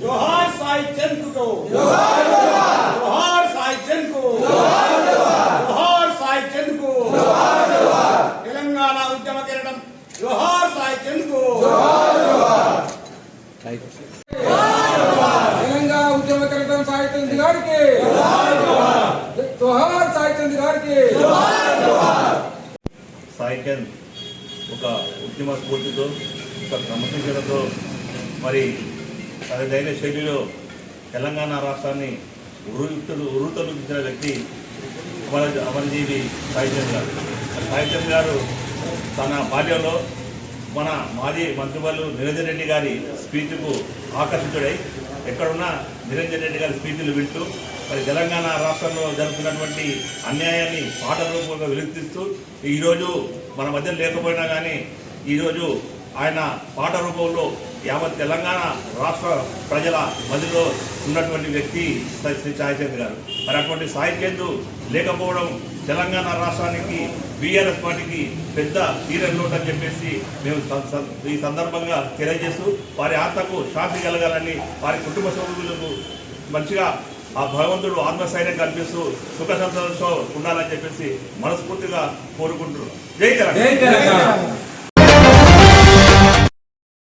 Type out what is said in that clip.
जोहार साई चंद को जोहार जोहार साई चंद को जोहार जोहार साई चंद को जोहार जोहार तेलंगाना उद्यम किरणम जोहार साई चंद को जोहार जोहार तेलंगाना उद्यम किरणम साई चंद के जोहार సాహిత్యం ఒక ఉద్యమ స్ఫూర్తితో ఒక క్రమశిక్షణతో మరి తనదైన శైలిలో తెలంగాణ రాష్ట్రాన్ని ఉరుతులు ఉరుతలుపించిన వ్యక్తి అమర అమరజీవి సాయిచంద్ గారు. సాయిచంద్ గారు తన బాల్యంలో మన మాజీ మంత్రివర్లు నిరంజన్ రెడ్డి గారి స్పీచ్కు ఆకర్షితుడై ఎక్కడున్నా నిరంజన్ రెడ్డి గారి స్పీచ్లు వింటూ మరి తెలంగాణ రాష్ట్రంలో జరుగుతున్నటువంటి అన్యాయాన్ని పాట రూపంగా వెలుగుతీస్తూ ఈరోజు మన మధ్య లేకపోయినా కానీ ఈరోజు ఆయన పాట రూపంలో యావత్ తెలంగాణ రాష్ట్ర ప్రజల మధ్యలో ఉన్నటువంటి వ్యక్తి శ్రీ- శ్రీ గారు. మరి అటువంటి సాయిచంద్ లేకపోవడం తెలంగాణ రాష్ట్రానికి బీఆర్ఎస్ పార్టీకి పెద్ద తీరని లోటు అని చెప్పేసి మేము ఈ సందర్భంగా తెలియజేస్తూ వారి ఆత్మకు శాంతి కలగాలని వారి కుటుంబ సభ్యులకు మంచిగా ఆ భగవంతుడు ఆత్మస్థైర్యం కల్పిస్తూ సుఖ సంతోషం ఉండాలని చెప్పేసి మనస్ఫూర్తిగా కోరుకుంటున్నాం. జై తెలంగాణ.